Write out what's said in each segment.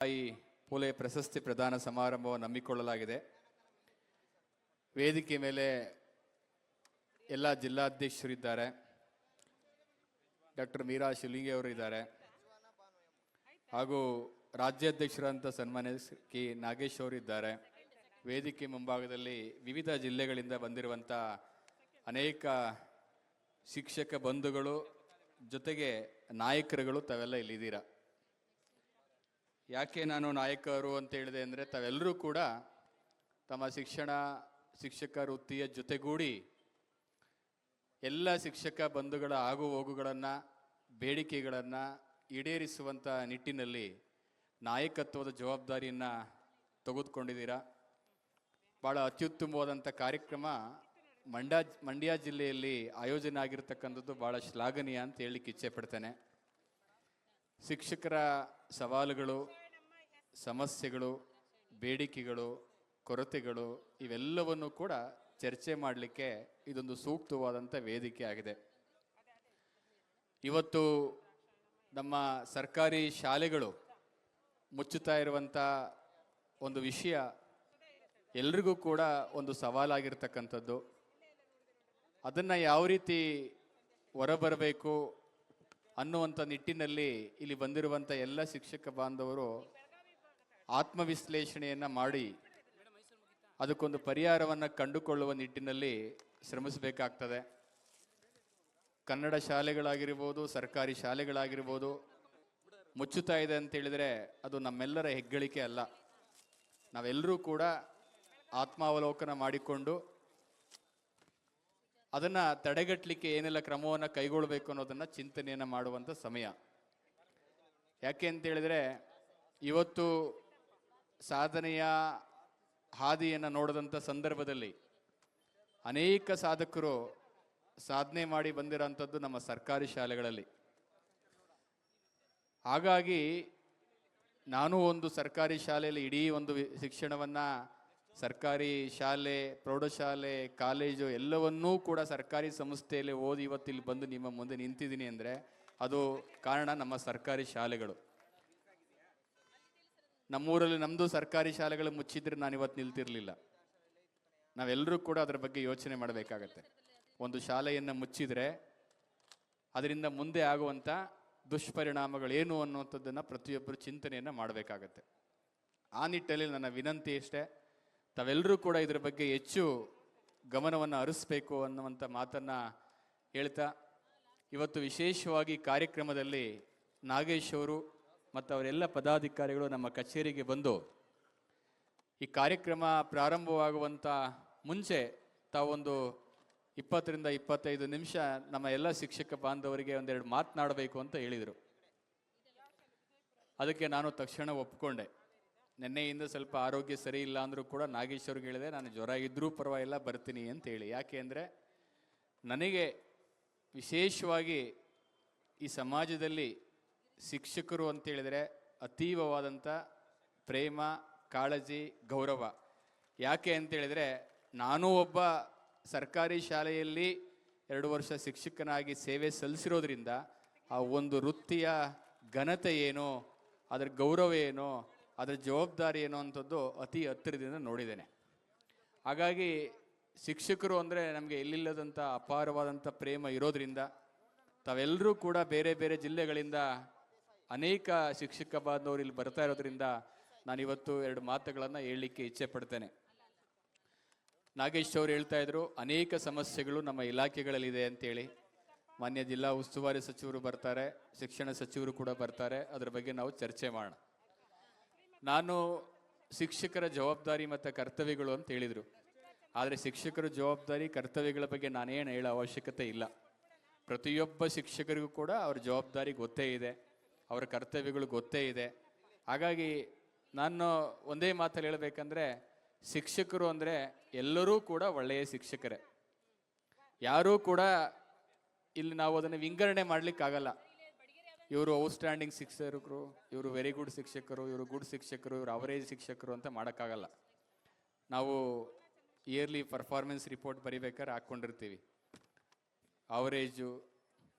ತಾಯಿ ಪೂಲೆ ಪ್ರಶಸ್ತಿ ಪ್ರದಾನ ಸಮಾರಂಭವನ್ನು ಹಮ್ಮಿಕೊಳ್ಳಲಾಗಿದೆ ವೇದಿಕೆ ಮೇಲೆ ಎಲ್ಲ ಜಿಲ್ಲಾಧ್ಯಕ್ಷರಿದ್ದಾರೆ. ಡಾಕ್ಟರ್ ಮೀರಾ ಶಿಲಿಂಗೆ ಅವರು ಇದ್ದಾರೆ ಹಾಗೂ ರಾಜ್ಯಾಧ್ಯಕ್ಷರಂತ ಸನ್ಮಾನ್ಯ ಕೆ ನಾಗೇಶ್ ಅವರು ಇದ್ದಾರೆ ವೇದಿಕೆ ಮುಂಭಾಗದಲ್ಲಿ ವಿವಿಧ ಜಿಲ್ಲೆಗಳಿಂದ ಬಂದಿರುವಂಥ ಅನೇಕ ಶಿಕ್ಷಕ ಬಂಧುಗಳು ಜೊತೆಗೆ ನಾಯಕರುಗಳು ತಾವೆಲ್ಲ ಇಲ್ಲಿದ್ದೀರಾ. ಯಾಕೆ ನಾನು ನಾಯಕರು ಅಂತ ಹೇಳಿದೆ ಅಂದರೆ ತಾವೆಲ್ಲರೂ ಕೂಡ ತಮ್ಮ ಶಿಕ್ಷಣ ಶಿಕ್ಷಕ ವೃತ್ತಿಯ ಜೊತೆಗೂಡಿ ಎಲ್ಲ ಶಿಕ್ಷಕ ಬಂಧುಗಳ ಆಗು ಹೋಗುಗಳನ್ನು, ಬೇಡಿಕೆಗಳನ್ನು ಈಡೇರಿಸುವಂಥ ನಿಟ್ಟಿನಲ್ಲಿ ನಾಯಕತ್ವದ ಜವಾಬ್ದಾರಿಯನ್ನು ತೆಗೆದುಕೊಂಡಿದ್ದೀರಾ? ಭಾಳ ಅತ್ಯುತ್ತಮವಾದಂಥ ಕಾರ್ಯಕ್ರಮ ಮಂಡ್ಯ ಮಂಡ್ಯ ಜಿಲ್ಲೆಯಲ್ಲಿ ಆಯೋಜನೆ ಆಗಿರತಕ್ಕಂಥದ್ದು ಭಾಳ ಶ್ಲಾಘನೀಯ ಅಂತ ಹೇಳಲಿಕ್ಕೆ ಇಚ್ಛೆ ಪಡ್ತೇನೆ. ಶಿಕ್ಷಕರ ಸವಾಲುಗಳು ಸಮಸ್ಯೆಗಳು, ಬೇಡಿಕೆಗಳು, ಕೊರತೆಗಳು ಇವೆಲ್ಲವನ್ನು ಕೂಡ ಚರ್ಚೆ ಮಾಡಲಿಕ್ಕೆ ಇದೊಂದು ಸೂಕ್ತವಾದಂಥ ವೇದಿಕೆ ಆಗಿದೆ. ಇವತ್ತು ನಮ್ಮ ಸರ್ಕಾರಿ ಶಾಲೆಗಳು ಮುಚ್ಚುತ್ತಾ ಇರುವಂಥ ಒಂದು ವಿಷಯ ಎಲ್ರಿಗೂ ಕೂಡ ಒಂದು ಸವಾಲಾಗಿರ್ತಕ್ಕಂಥದ್ದು. ಅದನ್ನು ಯಾವ ರೀತಿ ಹೊರಬರಬೇಕು ಅನ್ನುವಂಥ ನಿಟ್ಟಿನಲ್ಲಿ ಇಲ್ಲಿ ಬಂದಿರುವಂಥ ಎಲ್ಲ ಶಿಕ್ಷಕ ಬಾಂಧವರು ಆತ್ಮವಿಶ್ಲೇಷಣೆಯನ್ನು ಮಾಡಿ ಅದಕ್ಕೊಂದು ಪರಿಹಾರವನ್ನು ಕಂಡುಕೊಳ್ಳುವ ನಿಟ್ಟಿನಲ್ಲಿ ಶ್ರಮಿಸಬೇಕಾಗ್ತದೆ. ಕನ್ನಡ ಶಾಲೆಗಳಾಗಿರ್ಬೋದು, ಸರ್ಕಾರಿ ಶಾಲೆಗಳಾಗಿರ್ಬೋದು, ಮುಚ್ಚುತ್ತಾ ಇದೆ ಅಂತ ಹೇಳಿದರೆ ಅದು ನಮ್ಮೆಲ್ಲರ ಹೆಗ್ಗಳಿಕೆ ಅಲ್ಲ. ನಾವೆಲ್ಲರೂ ಕೂಡ ಆತ್ಮಾವಲೋಕನ ಮಾಡಿಕೊಂಡು ಅದನ್ನು ತಡೆಗಟ್ಟಲಿಕ್ಕೆ ಏನೆಲ್ಲ ಕ್ರಮವನ್ನು ಕೈಗೊಳ್ಳಬೇಕು ಅನ್ನೋದನ್ನು ಚಿಂತನೆಯನ್ನು ಮಾಡುವಂಥ ಸಮಯ. ಯಾಕೆ ಅಂತೇಳಿದರೆ ಇವತ್ತು ಸಾಧನೆಯ ಹಾದಿಯನ್ನು ನೋಡಿದಂಥ ಸಂದರ್ಭದಲ್ಲಿ ಅನೇಕ ಸಾಧಕರು ಸಾಧನೆ ಮಾಡಿ ಬಂದಿರೋಂಥದ್ದು ನಮ್ಮ ಸರ್ಕಾರಿ ಶಾಲೆಗಳಲ್ಲಿ. ಹಾಗಾಗಿ ನಾನು ಒಂದು ಸರ್ಕಾರಿ ಶಾಲೆಯಲ್ಲಿ ಇಡೀ ಒಂದು ಶಿಕ್ಷಣವನ್ನು ಸರ್ಕಾರಿ ಶಾಲೆ, ಪ್ರೌಢಶಾಲೆ, ಕಾಲೇಜು ಎಲ್ಲವನ್ನೂ ಕೂಡ ಸರ್ಕಾರಿ ಸಂಸ್ಥೆಯಲ್ಲಿ ಓದಿ ಇವತ್ತಿಲ್ಲಿ ಬಂದು ನಿಮ್ಮ ಮುಂದೆ ನಿಂತಿದ್ದೀನಿ ಅಂದರೆ ಅದು ಕಾರಣ ನಮ್ಮ ಸರ್ಕಾರಿ ಶಾಲೆಗಳು. ನಮ್ಮೂರಲ್ಲಿ ನಮ್ಮದು ಸರ್ಕಾರಿ ಶಾಲೆಗಳು ಮುಚ್ಚಿದ್ರೆ ನಾನು ಇವತ್ತು ನಿಲ್ತಿರ್ಲಿಲ್ಲ. ನಾವೆಲ್ಲರೂ ಕೂಡ ಅದರ ಬಗ್ಗೆ ಯೋಚನೆ ಮಾಡಬೇಕಾಗತ್ತೆ. ಒಂದು ಶಾಲೆಯನ್ನು ಮುಚ್ಚಿದರೆ ಅದರಿಂದ ಮುಂದೆ ಆಗುವಂಥ ದುಷ್ಪರಿಣಾಮಗಳೇನು ಅನ್ನುವಂಥದ್ದನ್ನು ಪ್ರತಿಯೊಬ್ಬರು ಚಿಂತನೆಯನ್ನು ಮಾಡಬೇಕಾಗತ್ತೆ. ಆ ನಿಟ್ಟಲ್ಲಿ ನನ್ನ ವಿನಂತಿ ಇಷ್ಟೇ ತಾವೆಲ್ಲರೂ ಕೂಡ ಇದರ ಬಗ್ಗೆ ಹೆಚ್ಚು ಗಮನವನ್ನು ಹರಿಸ್ಬೇಕು ಅನ್ನುವಂಥ ಮಾತನ್ನು ಹೇಳ್ತಾ, ಇವತ್ತು ವಿಶೇಷವಾಗಿ ಕಾರ್ಯಕ್ರಮದಲ್ಲಿ ನಾಗೇಶ್ ಅವರು ಮತ್ತು ಅವರೆಲ್ಲ ಪದಾಧಿಕಾರಿಗಳು ನಮ್ಮ ಕಚೇರಿಗೆ ಬಂದು ಈ ಕಾರ್ಯಕ್ರಮ ಪ್ರಾರಂಭವಾಗುವಂಥ ಮುಂಚೆ ತಾವೊಂದು ಇಪ್ಪತ್ತರಿಂದ ಇಪ್ಪತ್ತೈದು ನಿಮಿಷ ನಮ್ಮ ಎಲ್ಲ ಶಿಕ್ಷಕ ಬಾಂಧವರಿಗೆ ಒಂದೆರಡು ಮಾತನಾಡಬೇಕು ಅಂತ ಹೇಳಿದರು. ಅದಕ್ಕೆ ನಾನು ತಕ್ಷಣ ಒಪ್ಕೊಂಡೆ. ನಿನ್ನೆಯಿಂದ ಸ್ವಲ್ಪ ಆರೋಗ್ಯ ಸರಿ ಇಲ್ಲ ಅಂದರೂ ಕೂಡ ನಾಗೇಶ್ ಅವ್ರಿಗೆ ಹೇಳಿದೆ, ನಾನು ಜ್ವರ ಇದ್ದರೂ ಪರವಾಗಿಲ್ಲ, ಬರ್ತೀನಿ ಅಂತ ಹೇಳಿ. ಯಾಕೆ ಅಂದರೆ ನನಗೆ ವಿಶೇಷವಾಗಿ ಈ ಸಮಾಜದಲ್ಲಿ ಶಿಕ್ಷಕರು ಅಂತ ಹೇಳಿದರೆ ಅತೀವವಾದಂಥ ಪ್ರೇಮ, ಕಾಳಜಿ, ಗೌರವ. ಯಾಕೆ ಅಂತೇಳಿದರೆ ನಾನು ಒಬ್ಬ ಸರ್ಕಾರಿ ಶಾಲೆಯಲ್ಲಿ ಎರಡು ವರ್ಷ ಶಿಕ್ಷಕನಾಗಿ ಸೇವೆ ಸಲ್ಲಿಸಿರೋದ್ರಿಂದ ಆ ಒಂದು ವೃತ್ತಿಯ ಘನತೆ ಏನು, ಅದರ ಗೌರವ ಏನು, ಅದರ ಜವಾಬ್ದಾರಿ ಏನು ಅಂಥದ್ದು ಅತಿ ಹತ್ತಿರದಿಂದ ನೋಡಿದ್ದೇನೆ. ಹಾಗಾಗಿ ಶಿಕ್ಷಕರು ಅಂದರೆ ನಮಗೆ ಎಲ್ಲಿಲ್ಲದಂಥ ಅಪಾರವಾದಂಥ ಪ್ರೇಮ ಇರೋದ್ರಿಂದ ತಾವೆಲ್ಲರೂ ಕೂಡ ಬೇರೆ ಬೇರೆ ಜಿಲ್ಲೆಗಳಿಂದ ಅನೇಕ ಶಿಕ್ಷಕ ಬಾಂಧವರು ಇಲ್ಲಿ ಬರ್ತಾ ಇರೋದ್ರಿಂದ ನಾನಿವತ್ತು ಎರಡು ಮಾತುಗಳನ್ನು ಹೇಳಲಿಕ್ಕೆ ಇಚ್ಛೆ ಪಡ್ತೇನೆ. ನಾಗೇಶ್ ಅವರು ಹೇಳ್ತಾ ಇದ್ರು, ಅನೇಕ ಸಮಸ್ಯೆಗಳು ನಮ್ಮ ಇಲಾಖೆಗಳಲ್ಲಿದೆ ಅಂತೇಳಿ. ಮಾನ್ಯ ಜಿಲ್ಲಾ ಉಸ್ತುವಾರಿ ಸಚಿವರು ಬರ್ತಾರೆ, ಶಿಕ್ಷಣ ಸಚಿವರು ಕೂಡ ಬರ್ತಾರೆ, ಅದ್ರ ಬಗ್ಗೆ ನಾವು ಚರ್ಚೆ ಮಾಡೋಣ. ನಾನು ಶಿಕ್ಷಕರ ಜವಾಬ್ದಾರಿ ಮತ್ತು ಕರ್ತವ್ಯಗಳು ಅಂತ ಹೇಳಿದರು. ಆದರೆ ಶಿಕ್ಷಕರ ಜವಾಬ್ದಾರಿ, ಕರ್ತವ್ಯಗಳ ಬಗ್ಗೆ ನಾನೇನು ಹೇಳೋ ಅವಶ್ಯಕತೆ ಇಲ್ಲ. ಪ್ರತಿಯೊಬ್ಬ ಶಿಕ್ಷಕರಿಗೂ ಕೂಡ ಅವ್ರ ಜವಾಬ್ದಾರಿ ಗೊತ್ತೇ ಇದೆ. ಅವರ ಕರ್ತವ್ಯಗಳು ಗೊತ್ತೇ ಇದೆ. ಹಾಗಾಗಿ ನಾನು ಒಂದೇ ಮಾತಲ್ಲಿ ಹೇಳಬೇಕಂದ್ರೆ, ಶಿಕ್ಷಕರು ಅಂದರೆ ಎಲ್ಲರೂ ಕೂಡ ಒಳ್ಳೆಯ ಶಿಕ್ಷಕರೇ. ಯಾರೂ ಕೂಡ ಇಲ್ಲಿ ನಾವು ಅದನ್ನು ವಿಂಗಡಣೆ ಮಾಡಲಿಕ್ಕಾಗಲ್ಲ. ಇವರು ಔಟ್ಸ್ಟ್ಯಾಂಡಿಂಗ್ ಶಿಕ್ಷಕರು, ಇವರು ವೆರಿ ಗುಡ್ ಶಿಕ್ಷಕರು, ಇವರು ಗುಡ್ ಶಿಕ್ಷಕರು, ಇವರು ಅವರೇಜ್ ಶಿಕ್ಷಕರು ಅಂತ ಮಾಡೋಕ್ಕಾಗಲ್ಲ. ನಾವು ಇಯರ್ಲಿ ಪರ್ಫಾರ್ಮೆನ್ಸ್ ರಿಪೋರ್ಟ್ ಬರಿಬೇಕಾದ್ರೆ ಹಾಕ್ಕೊಂಡಿರ್ತೀವಿ. Average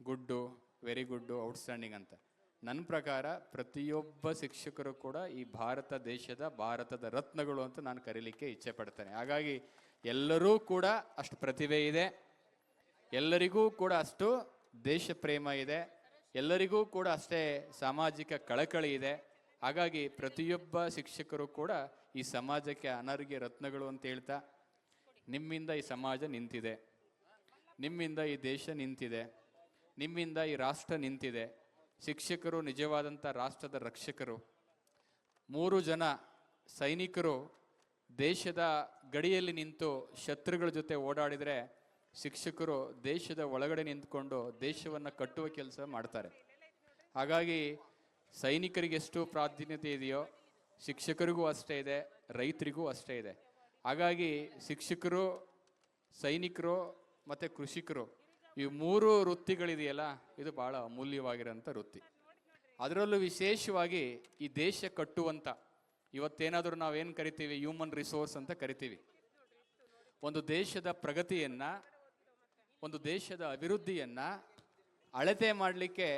good very good outstanding ಅಂತ. ನನ್ನ ಪ್ರಕಾರ ಪ್ರತಿಯೊಬ್ಬ ಶಿಕ್ಷಕರು ಕೂಡ ಈ ಭಾರತ ದೇಶದ ಭಾರತದ ರತ್ನಗಳು ಅಂತ ನಾನು ಕರೀಲಿಕ್ಕೆ ಇಚ್ಛೆ ಪಡ್ತೇನೆ. ಹಾಗಾಗಿ ಎಲ್ಲರೂ ಕೂಡ ಅಷ್ಟು ಪ್ರತಿಭೆ ಇದೆ. ಎಲ್ಲರಿಗೂ ಕೂಡ ಅಷ್ಟು ದೇಶ ಪ್ರೇಮ ಇದೆ. ಎಲ್ಲರಿಗೂ ಕೂಡ ಅಷ್ಟೇ ಸಾಮಾಜಿಕ ಕಳಕಳಿ ಇದೆ. ಹಾಗಾಗಿ ಪ್ರತಿಯೊಬ್ಬ ಶಿಕ್ಷಕರು ಕೂಡ ಈ ಸಮಾಜಕ್ಕೆ ಅನರ್ಘ್ಯ ರತ್ನಗಳು ಅಂತ ಹೇಳ್ತಾ, ನಿಮ್ಮಿಂದ ಈ ಸಮಾಜ ನಿಂತಿದೆ. ನಿಮ್ಮಿಂದ ಈ ದೇಶ ನಿಂತಿದೆ. ನಿಮ್ಮಿಂದ ಈ ರಾಷ್ಟ್ರ ನಿಂತಿದೆ. ಶಿಕ್ಷಕರು ನಿಜವಾದಂಥ ರಾಷ್ಟ್ರದ ರಕ್ಷಕರು. ಮೂರು ಜನ ಸೈನಿಕರು ದೇಶದ ಗಡಿಯಲ್ಲಿ ನಿಂತು ಶತ್ರುಗಳ ಜೊತೆ ಓಡಾಡಿದರೆ ಶಿಕ್ಷಕರು ದೇಶದ ಒಳಗಡೆ ನಿಂತ್ಕೊಂಡು ದೇಶವನ್ನು ಕಟ್ಟುವ ಕೆಲಸ ಮಾಡ್ತಾರೆ. ಹಾಗಾಗಿ ಸೈನಿಕರಿಗೆ ಎಷ್ಟು ಪ್ರಾಧಾನ್ಯತೆ ಇದೆಯೋ ಶಿಕ್ಷಕರಿಗೂ ಅಷ್ಟೇ ಇದೆ, ರೈತರಿಗೂ ಅಷ್ಟೇ ಇದೆ. ಹಾಗಾಗಿ ಶಿಕ್ಷಕರು, ಸೈನಿಕರು ಮತ್ತು ಕೃಷಿಕರು ಈ ಮೂರು ವೃತ್ತಿಗಳಿದೆಯಲ್ಲ, ಇದು ಬಹಳ ಅಮೂಲ್ಯವಾಗಿರೋಂಥ ವೃತ್ತಿ. ಅದರಲ್ಲೂ ವಿಶೇಷವಾಗಿ ಈ ದೇಶ ಕಟ್ಟುವಂಥ ಇವತ್ತೇನಾದರೂ ನಾವೇನು ಕರಿತೀವಿ ಹ್ಯೂಮನ್ ರಿಸೋರ್ಸ್ ಅಂತ ಕರಿತೀವಿ. ಒಂದು ದೇಶದ ಪ್ರಗತಿಯನ್ನ, ಒಂದು ದೇಶದ ಅಭಿವೃದ್ಧಿಯನ್ನು ಅಳತೆ ಮಾಡಲಿಕ್ಕೆ